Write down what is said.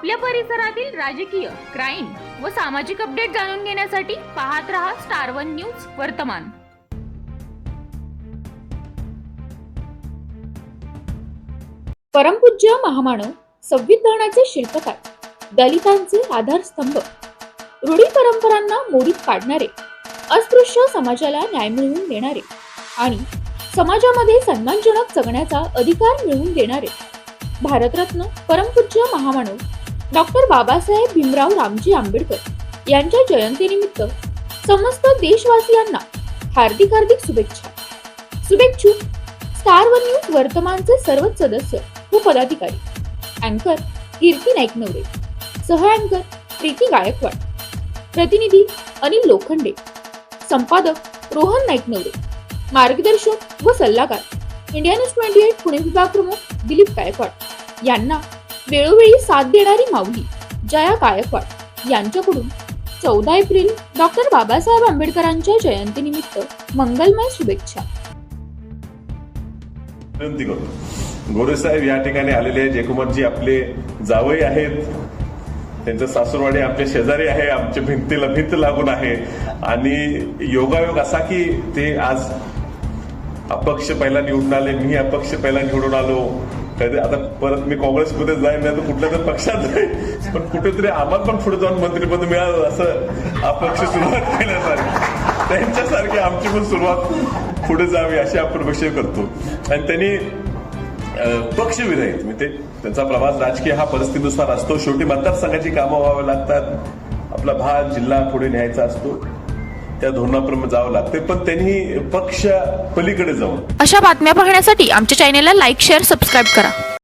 आपल्या परिसरातील राजकीय क्राईम व सामाजिक अपडेट जाणून घेण्यासाठी पाहत रहा स्टार वन न्यूज वर्तमान. परमपूज्य महामानव संविधानाचे शिल्पकार दलितांचे आधारस्तंभ रूढी परंपरांना मोडीत काढणारे अस्पृश्य समाजाला न्याय मिळवून देणारे आणि समाजामध्ये सन्मानजनक जगण्याचा अधिकार मिळवून देणारे भारतरत्न परमपूज्य महामानव डॉक्टर बाबासाहेब भीमराव रामजी आंबेडकर यांच्या जयंतीनिमित्त समस्त देशवासियांना हार्दिक हार्दिक शुभेच्छा. शुभेच्छुक स्टार वन न्यूज वर्तमानचे सर्वच सदस्य व पदाधिकारी अँकर कीर्ती नाईक नवरे सह अँकर प्रीती गायकवाड प्रतिनिधी अनिल लोखंडे संपादक रोहन नाईक नवरे मार्गदर्शक व सल्लागार India news twenty eight Pune विभाग प्रमुख दिलीप गायकवाड यांना वेळोवेळी साथ देणारी माऊली जया गायकवाड यांच्याकडून चौदा एप्रिल डॉक्टर बाबासाहेब आंबेडकरांच्या जयंतीनिमित्त मंगलमय शुभेच्छा. विनंती करतो. गोरेसाहेब या ठिकाणी आलेले आहेत. जयकुमारजी आपले जावई आहेत. त्यांचं सासूरवाडी आपले शेजारी आहे. आमच्या भिंतीला भिंत लागून आहे. आणि योगायोग असा की ते आज अपक्ष पहिला निवडून आले मी अपक्ष पहिला निवडून आलो. कधी आता परत मी काँग्रेसमध्ये जाईन नाही तर कुठल्या तर पक्षात जाईन. पण कुठेतरी आम्हाला पण पुढे जाऊन मंत्रीपद मिळालं असं अपक्ष सुरुवात केल्यासारखी. त्यांच्यासारखी आमची पण सुरुवात पुढे जावी अशी आपण अपेक्षा करतो. आणि त्यांनी पक्ष पक्षविरहित म्हणजे त्यांचा प्रवास राजकीय हा परिस्थितीनुसार असतो. शेवटी मतदारसंघाची कामं व्हावी लागतात. आपला भाग जिल्हा पुढे न्यायचा असतो. त्या धोरणाप्रमाणे जावं लागते पण त्यांनी पक्ष पलीकडे जाऊन. अशा बातम्या पाहण्यासाठी आमच्या चॅनेलला लाईक शेअर सबस्क्राईब करा.